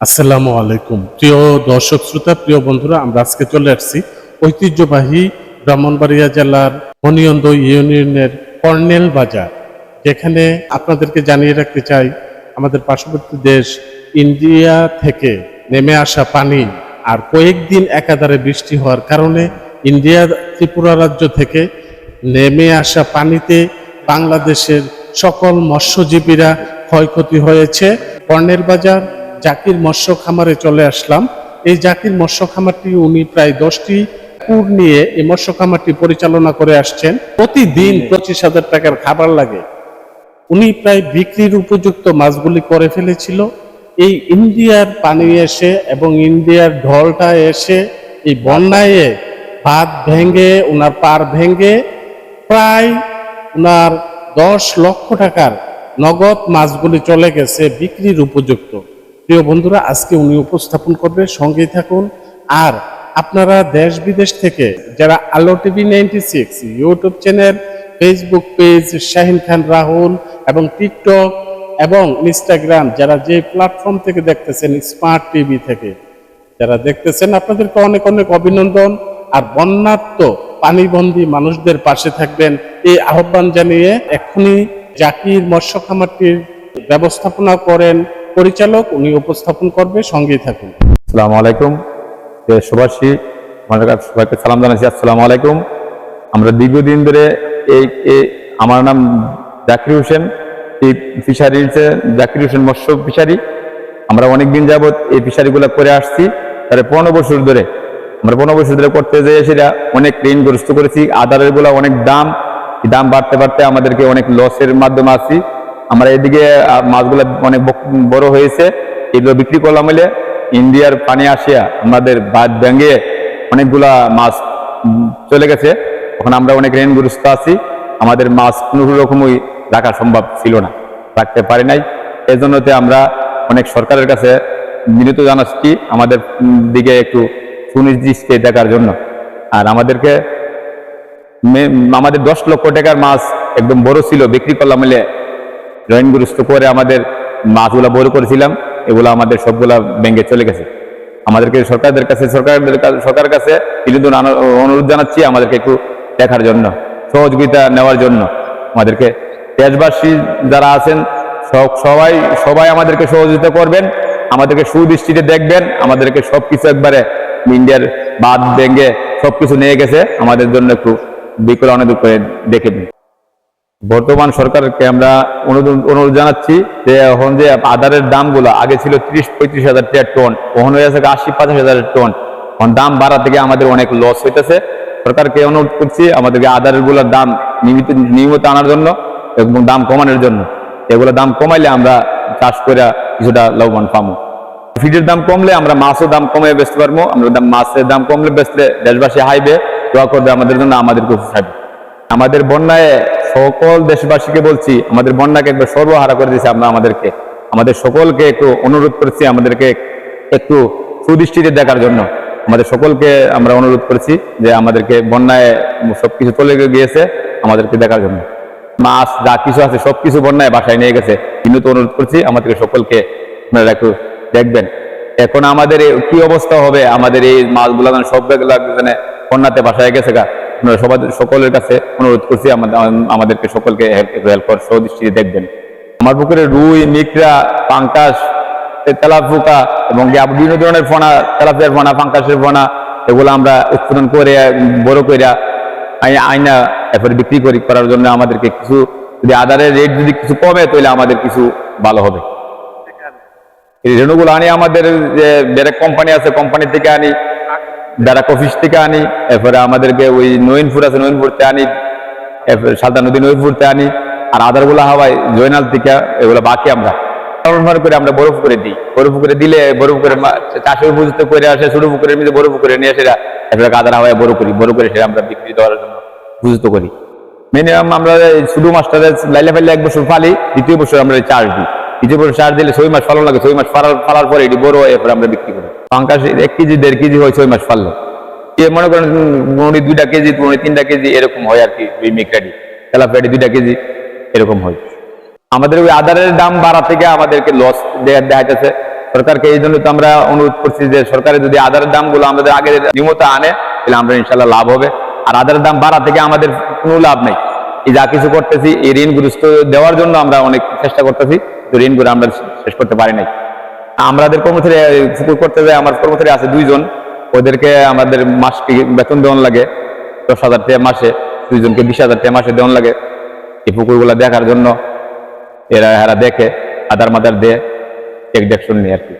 আসসালামু আলাইকুম। প্রিয় দর্শক, শ্রোতা, প্রিয় বন্ধুরা, আমরা আজকে চলে আসছি ঐতিহ্যবাহী ব্রাহ্মণবাড়িয়া জেলার মনিয়ন্দ ইউনিয়নের কর্নেল বাজার, যেখানে আপনাদেরকে জানিয়ে রাখতে চাই, আমাদের পার্শ্ববর্তী দেশ ইন্ডিয়া থেকে নেমে আসা পানি আর কয়েকদিন একাধারে বৃষ্টি হওয়ার কারণে ইন্ডিয়া, ত্রিপুরা রাজ্য থেকে নেমে আসা পানিতে বাংলাদেশের সকল মৎস্যজীবীরা ক্ষয়ক্ষতি হয়েছে। কর্নেল বাজার জাকির মৎস্য খামারে চলে আসলাম। এই জাকির মৎস্য খামারটি উনি প্রায় দশটি কুর নিয়ে এই মৎস্য খামারটি পরিচালনা করে আসছেন। প্রতিদিন পঁচিশ হাজার টাকার খাবার লাগে। উনি প্রায় বিক্রির উপযুক্ত মাছগুলি করে ফেলেছিল। এই ইন্ডিয়ার পানি এসে এবং ইন্ডিয়ার ঢলটা এসে এই বন্যায় ভাত ভেঙে ওনার পার ভেঙে প্রায় ওনার দশ লক্ষ টাকার নগদ মাছগুলি চলে গেছে বিক্রির উপযুক্ত। প্রিয় বন্ধুরা, আজকে উনি উপস্থাপন করবে, সঙ্গেই থাকুন। আর আপনারা দেশ বিদেশ থেকে যারা Alo TV ninety six YouTube channel Facebook page Shahin Khan, Rahul এবং টিকটক এবং ইনস্টাগ্রাম, যারা যে প্ল্যাটফর্ম থেকে দেখতেছেন স্মার্ট টিভি থেকে, যারা দেখতেছেন, আপনাদেরকে অনেক অনেক অভিনন্দন। আর বন্যাত্ম পানিবন্দী মানুষদের পাশে থাকবেন, এই আহ্বান জানিয়ে এক্ষুনি জাকির মৎস্য খামারটির ব্যবস্থাপনা করেন। পরিচালক, উনি উপস্থাপন করবে, সঙ্গেই থাকুন। আসসালামু আলাইকুম। দেশবাসী সবাইকে সালাম জানাচ্ছি। আসসালামু আলাইকুম। আমরা দীর্ঘদিন ধরে এই আমার নাম জাকির হোসেন। এই ফিশারি জাকির হোসেন মৎস্য ফিশারি। আমরা অনেক দিন যাবত এই ফিশারিগুলো করে আসছি। তাহলে পনেরো বছর ধরে, আমরা পনেরো বছর ধরে করতে যেয়ে সেটা অনেক ঋণগ্রস্ত করেছি। আদারেরগুলা অনেক দাম। দাম বাড়তে বাড়তে আমাদেরকে অনেক লসের মাধ্যমে আসি আমরা এদিকে মাছগুলো অনেক বড় হয়েছে। এগুলো বিক্রি করলাম হলে ইন্ডিয়ার পানি আসিয়া আমাদের বাদ ভেঙে অনেকগুলা মাছ চলে গেছে। তখন আমরা অনেক ঋণগ্রস্ত আছি। আমাদের মাছ কোনো রকমই রাখা সম্ভব ছিল না, রাখতে পারি নাই। এই জন্যতে আমরা অনেক সরকারের কাছে বিনীত জানাচ্ছি, আমাদের দিকে একটু সুনির্দিষ্ট দেখার জন্য। আর আমাদেরকে আমাদের দশ লক্ষ টাকার মাছ একদম বড় ছিল, বিক্রি করলাম হলে ঋণগ্রস্ত করে আমাদের মাছগুলা বড় করেছিলাম, এগুলো আমাদের সবগুলা ব্যাংকে চলে গেছে। আমাদেরকে সরকারদের কাছে, সরকারদের কাছে- সরকারের কাছে বিনীত অনুরোধ জানাচ্ছি আমাদেরকে একটু দেখার জন্য, সহযোগিতা নেওয়ার জন্য। আমাদেরকে দেশবাসী যারা আছেন, সব- সবাই সবাই আমাদেরকে সহযোগিতা করবেন, আমাদেরকে সুদৃষ্টিতে দেখবেন, আমাদেরকে সবকিছু একবারে ইন্ডিয়ার বাদ ভেঙে সবকিছু নিয়ে গেছে, আমাদের জন্য একটু বিকল করে দেখে দিন বর্তমান সরকারকে আমরা অনুরোধ জানাচ্ছি যে এখন যে আদারের দামগুলো আগে ছিল ত্রিশ, পঁয়ত্রিশ হাজার টাকার টন ওখানে হয়ে গেছে আশি, পঁচাশ হাজারের টন এখন দাম বাড়া থেকে আমাদের অনেক লস হইতেছে। সরকারকে অনুরোধ করছি আমাদেরকে আদারেরগুলোর দাম নিয়মিত নিয়মিত আনার জন্য এবং দাম কমানোর জন্য। এগুলো দাম কমাইলে আমরা চাষ করে কিছুটা লাভবান পাবো ফিডের দাম কমলে আমরা মাছও দাম কমে বেচতে পারব আমরা মাছের দাম কমলে বেচলে দেশবাসী হাইবে, দোয়া করবে আমাদের জন্য, আমাদের থাকবে আমাদের বন্যায় সকল দেশবাসীকে বলছি, আমাদের বন্যাকে একবার সর্বহারা করে দিয়েছে আমরা আমাদেরকে। আমাদের সকলকে একটু অনুরোধ করছি আমাদেরকে একটু সুদৃষ্টিতে দেখার জন্য। আমাদের সকলকে আমরা অনুরোধ করছি যে আমাদেরকে বন্যায় সবকিছু চলে গিয়েছে, আমাদেরকে দেখার জন্য। মাছ যা কিছু আছে সবকিছু বন্যায় বাসায় নিয়ে গেছে। কিন্তু তো অনুরোধ করছি আমাদেরকে সকলকে আপনারা একটু দেখবেন। এখন আমাদের কি অবস্থা হবে? আমাদের এই মাছগুলো সব যেন বন্যাতে বাসায় গেছে গা। আপনারা সবাই সকলের কাছে অনুরোধ করছি, আমাদের, আমাদেরকে সকলকে হেল্প করার সদৃষ্টিতে দেখবেন। আমার পুকুরে রুই, মিকরা, পাঙ্কাশ তেলাপুকা এবং বিভিন্ন ধরনের ফোনা, তেলাপিয়ার ফোনা, পাঙ্কাশের ফোনা, এগুলো আমরা উৎপাদন করে, বড় করে আই- আয়না এরপরে বিক্রি করি, করার জন্য আমাদেরকে কিছু যদি আদারের রেট যদি কিছু কমে, তাহলে আমাদের কিছু ভালো হবে। এই রেণুগুলো আনি আমাদের যে কোম্পানি আছে কোম্পানি থেকে আনি। যারা অফিস থেকে আনি, এরপরে আমাদেরকে ওই নয়নপুর আছে নইনপুরতে আনি, এরপরে সাদা নদী নইনপুরতে আনি, আর আদারগুলো হাওয়াই জয়নাল থেকে এগুলো বাকি আমরা করে আমরা বরফ করে দিই। বরফ করে দিলে বরফ করে চাষের উপযুক্ত করে আসে, ছোট পুকুরের মধ্যে বরফ করে নিয়ে সেটা এরপরে আদার হাওয়ায় বড় করি বড় করে সেটা আমরা বিক্রি দেওয়ার জন্য উপযুক্ত করি। মিনিমাম আমরা ছোট মাছটা লাইলে ফাইলে এক বছর ফালি, দ্বিতীয় বছর আমরা চার্জ দিই। দ্বিতীয় বছর চার্জ দিলে ছয় মাস ফালানো লাগে, ছয় মাস ফালার ফালার পরে এটি বড় এরপরে আমরা বিক্রি করি। পাঙ্কাশ এক কেজি, দেড় কেজি হয় ছয় মাস ফাললে এ মনে করেন পনেরো দুইটা কেজি পনেরো তিনটা কেজি এরকম হয় আর কি ওই মিকরাডি তেলাপিয়াডি দুইটা কেজি এরকম হয়। আমাদের ওই আদারের দাম বাড়া থেকে আমাদেরকে লস দেখা যাচ্ছে সরকারকে এই জন্য তো আমরা অনুরোধ করছি যে সরকারের যদি আদারের দামগুলো আমাদের আগে নিয়মিত আনে, তাহলে আমরা ইনশাল্লাহ লাভ হবে। আর আদারের দাম বাড়া থেকে আমাদের কোনো লাভ নেই। এই যা কিছু করতেছি, এই ঋণ গ্রস্ত দেওয়ার জন্য আমরা অনেক চেষ্টা করতেছি। তো ঋণগুলো আমরা শেষ করতে পারি নাই। আমাদের কর্মচারী পুকুর করতে যায়, আমার কর্মচারী আছে দুইজন। ওদেরকে আমাদের মাস বেতন দেওয়ান লাগে, দশ হাজার টাকা মাসে। দুইজনকে বিশ হাজার টাকা মাসে দেওয়ান লাগে। এই পুকুরগুলো দেখার জন্য এরা এরা দেখে, আদার মাদার দিয়ে এক দেখশন নিয়ে আর কি।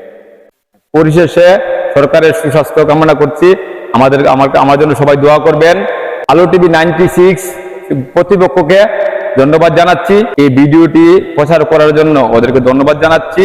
পরিশেষে সরকারের সুস্বাস্থ্য কামনা করছি। আমাদের, আমার আমার জন্য সবাই দোয়া করবেন। আলো টিভি নাইনটি সিক্স প্রতিপক্ষকে ধন্যবাদ জানাচ্ছি। এই ভিডিওটি প্রচার করার জন্য ওদেরকে ধন্যবাদ জানাচ্ছি।